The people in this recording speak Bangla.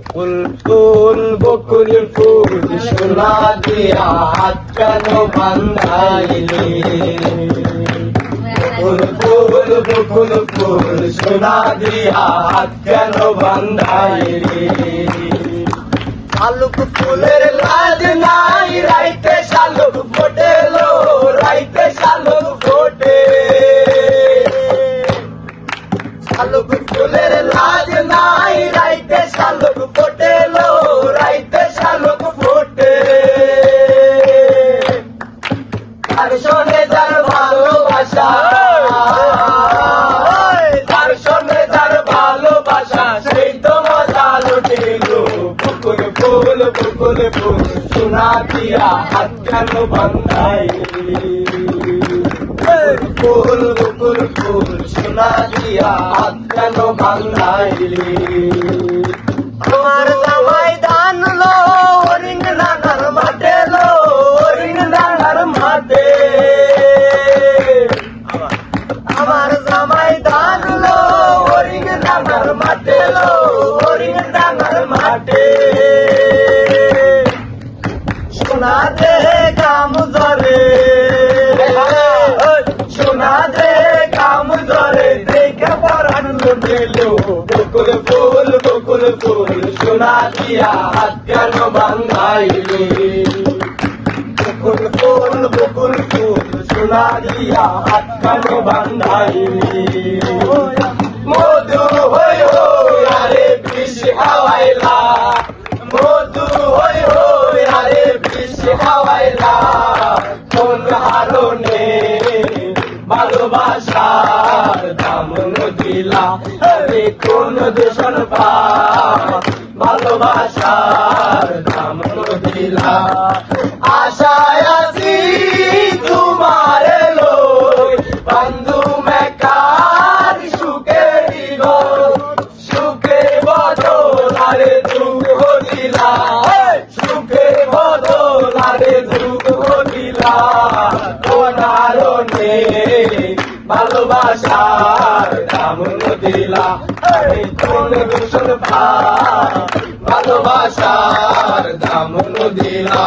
বকুল ফুল বকুল ফুল সোনা দিয়া হাত কেন বান্ধাইলি? ফুল ফুল বকুল ফুল সোনা দিয়া হাত কেন বান্ধাইলি? আলুক ফুলের লাজ নাই সোনা দিয়া হাত কেন বান্ধাই ফুল ফুল ফুল সোনা দিয়া হাত কেন বান্ধাইলি সোনা দে কাম ধরে সোনা দে কাম ধরে দেখে পরাণ লুটেলো বকুল ফুল বকুল ফুল সোনা দিয়া হাত কেন বান্ধাইলি বকুল ফুল বকুল ফুল সোনা দিয়া হাত কেন বান্ধাইলি ভালোবাসার দামন দিলা। আরে কোন দূষণ ভালোবাসার দামন দিলা। আশায় আছি তোমার লই। বন্ধু মেকার সুখে দিব সুখে বদল আরে দুঃখ দিলা। সুখে বদল আরে দুঃখ দিলা। ভালোবাসার দাম দিলা আরে কোন দূষণ ভাই ভালোবাসার দাম দিলা